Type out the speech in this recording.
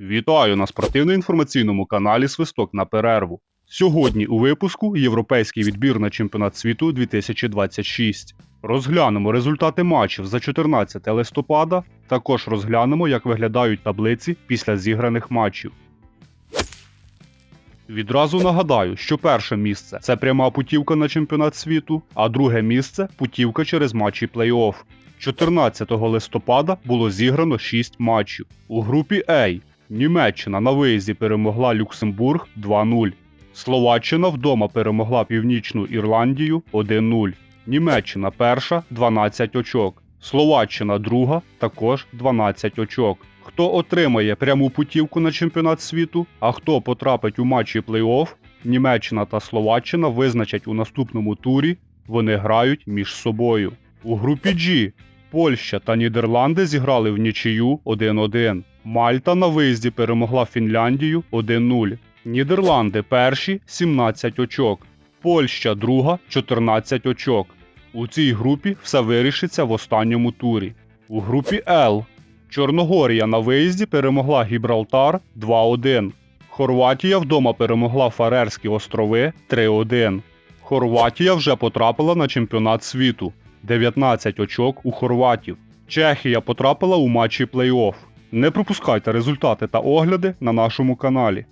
Вітаю на спортивно-інформаційному каналі Свисток на перерву. Сьогодні у випуску Європейський відбір на чемпіонат світу 2026. Розглянемо результати матчів за 14 листопада. Також розглянемо, як виглядають таблиці після зіграних матчів. Відразу нагадаю, що перше місце це пряма путівка на чемпіонат світу, а друге місце путівка через матчі плей-офф. 14 листопада було зіграно 6 матчів. У групі А Німеччина на виїзді перемогла Люксембург 2-0. Словаччина вдома перемогла Північну Ірландію 1-0. Німеччина перша 12 очок. Словаччина друга також 12 очок. Хто отримає пряму путівку на чемпіонат світу, а хто потрапить у матчі плей-офф, Німеччина та Словаччина визначать у наступному турі. Вони грають між собою. У групі G Польща та Нідерланди зіграли в нічию 1-1. Мальта на виїзді перемогла Фінляндію 1-0. Нідерланди перші 17 очок. Польща друга 14 очок. У цій групі все вирішиться в останньому турі. У групі Л Чорногорія на виїзді перемогла Гібралтар 2-1. Хорватія вдома перемогла Фарерські острови 3-1. Хорватія вже потрапила на чемпіонат світу. 19 очок у хорватів. Чехія потрапила у матчі плей-офф. Не пропускайте результати та огляди на нашому каналі.